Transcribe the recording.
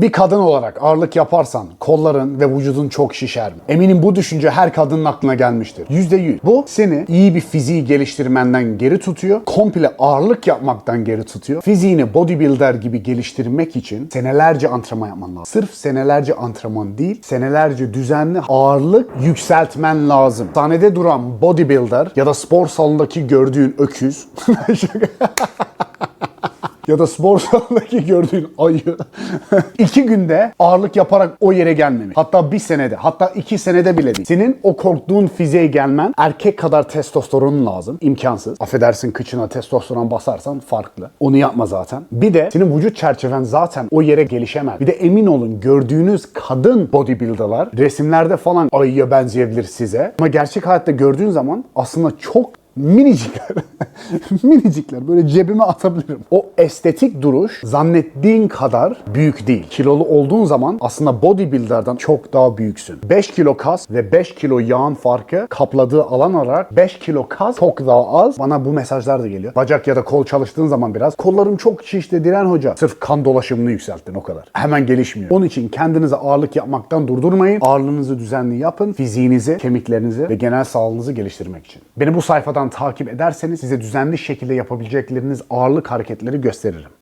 Bir kadın olarak ağırlık yaparsan kolların ve vücudun çok şişer mi? Eminim bu düşünce her kadının aklına gelmiştir. %100. Bu seni iyi bir fiziği geliştirmenden geri tutuyor. Komple ağırlık yapmaktan geri tutuyor. Fiziğini bodybuilder gibi geliştirmek için senelerce antrenman yapman lazım. Sırf senelerce antrenman değil, senelerce düzenli ağırlık yükseltmen lazım. Sahnede duran bodybuilder ya da spor salonundaki gördüğün öküz ya da spor salonundaki gördüğün ayı iki günde ağırlık yaparak o yere gelmemiş. Hatta bir senede, hatta iki senede bile değil. Senin o korktuğun fiziğe gelmen erkek kadar testosteronun lazım. İmkansız. Affedersin kıçına testosteron basarsan farklı. Onu yapma zaten. Bir de senin vücut çerçeven zaten o yere gelişemez. Bir de emin olun gördüğünüz kadın bodybuilder'lar resimlerde falan ayıya benzeyebilir size. Ama gerçek hayatta gördüğün zaman aslında çok minicikler. minicikler. Böyle cebime atabilirim. O estetik duruş zannettiğin kadar büyük değil. Kilolu olduğun zaman aslında bodybuilder'dan çok daha büyüksün. 5 kilo kas ve 5 kilo yağın farkı kapladığı alan olarak 5 kilo kas çok daha az. Bana bu mesajlar da geliyor. Bacak ya da kol çalıştığın zaman biraz kolların çok şişti Diren Hoca. Sırf kan dolaşımını yükselttin o kadar. Hemen gelişmiyor. Onun için kendinize ağırlık yapmaktan durdurmayın. Ağırlığınızı düzenli yapın. Fiziğinizi, kemiklerinizi ve genel sağlığınızı geliştirmek için. Beni bu sayfadan takip ederseniz size düzenli şekilde yapabilecekleriniz ağırlık hareketleri gösteririm.